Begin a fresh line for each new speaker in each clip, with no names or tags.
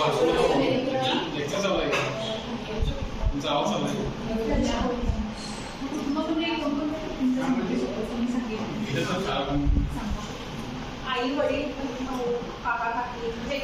Lecture चालू आहे तुमचा आवाज चालू आहे
आई वडील काका काकी म्हणजे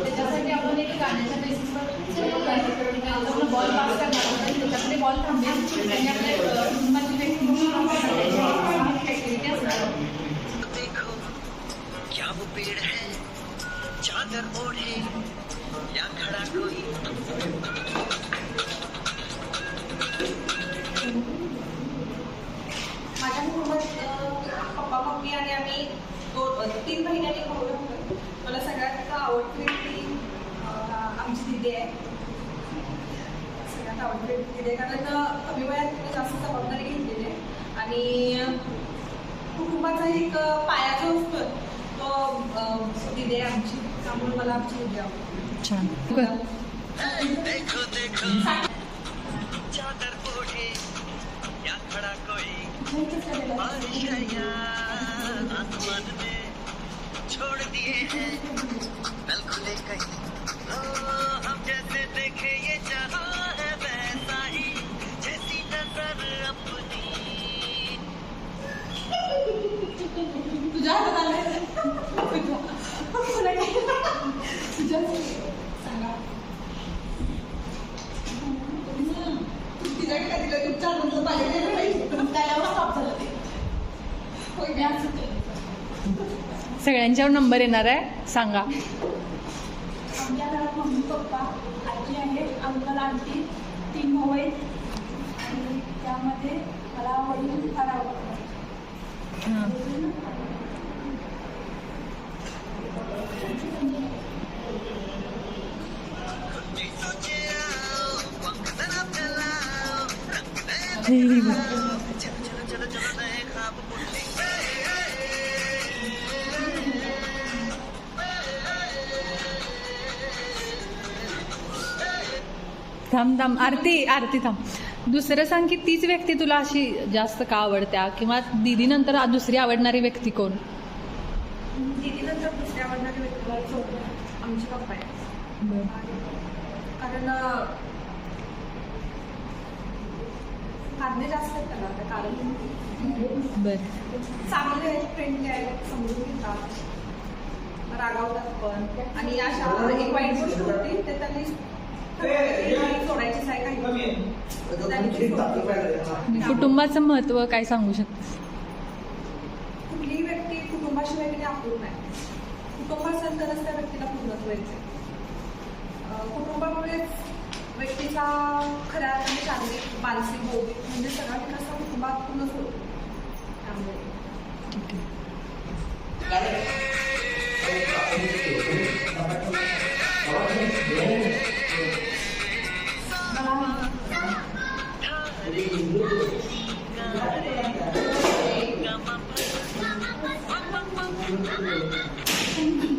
त्याच्यासाठी आपण एक गाण्याच्या बेसिसवर बॉल पास करणार बॉल थांबेल असणार
देखो क्या वो पेड़ है? चादर ओढ़े या खड़ा कोई?
माझ्या कुटुंबात अ, पप्पा मम्मी आणि आम्ही तीन भाऊ लागतो मला सगळ्यात आवडती व्यक्ती अ, आमची दिदी आहे. व्यक्ती दिदी आहे कारण कमी वयात तिने जास्त जबाबदारी घेतलेली आहे. आणि कुटुंबाचा एक पाया जो असतो तो आहे आमची त्यामुळे मला आमची आवडते
छान.
छोड़ दिए हैं। नल खुले कहीं। हम जैसे देखे ये जहां
स्टॉप झालं.
सगळ्यांच्यावर नंबर येणार आहे. सांगा.
आमच्या घरात मम्मी पप्पा आजी आहे अंकल आंटी तीन भाऊ आहेत. आणि त्यामध्ये मला वडील फार आवडतात
बुनने
थांब थांब. आरती आरती थांब. दुसरं सांग की तीच व्यक्ती तुला अशी जास्त का आवडत्या? किंवा दीदी नंतर दुसरी आवडणारी व्यक्ती कोण?
सोडलं आमचे पप्पा कारण अं, कारणे जास्त आता कारण
बर.
चांगले आहेत फ्रेंडली आहेत समजून घेतात. रागावतात पण. आणि अशा एक वाईट गोष्ट होती ते त्यांनी सोडायचीच आहे. काही.
कुटुंबाचं महत्त्व काय सांगू शकतेस?
कुठलीही व्यक्ती कुटुंबाशिवाय किती अपूर्ण आहे कुटुंब असेल तरच त्या व्यक्तीला पूर्णत्व येते कुटुंबामुळेच व्यक्तीचा खऱ्या अर्थाने शारीरिक मानसिक बौद्धिक म्हणजे सगळा विकास हा कुटुंबातूनच होतो. त्यामुळे.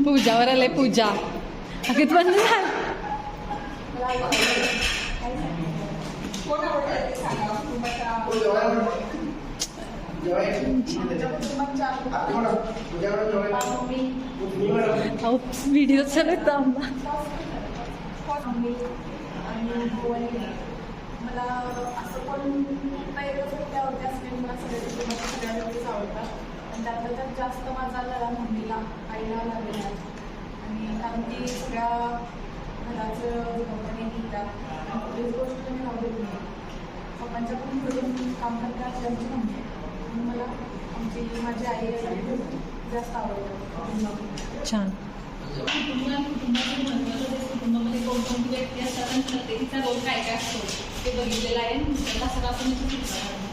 पूजावर आलंय पूजा. अगं बंद झालं व्हिडिओ चालत
आम्हाला मी. मला असं पण वेगळंच व्यक्ती आवडते मला सगळ्या कुटुंबाच्या आवडतात आणि त्यातल्या तर जास्त माझा लढा मम्मीला आईला लागलेला आहे आणि कारण की सगळ्या घराचं घेतात आणि कुठलीच गोष्ट मी राहू देत नाही पप्पांच्या पण घरून काम करते अशी आमची म्हणून मला आमची माझी आई आहे जास्त आवडतात कुटुंबामध्ये
छान.
कुटुंबात कुटुंबाचं महत्त्वाचं ते कुटुंबामध्ये
कोणकोणती व्यक्ती असतात आणि प्रत्येकीचा रोल काय काय असतो ते बघितलेलं आहे. आपण इथे पुढचा काढणार.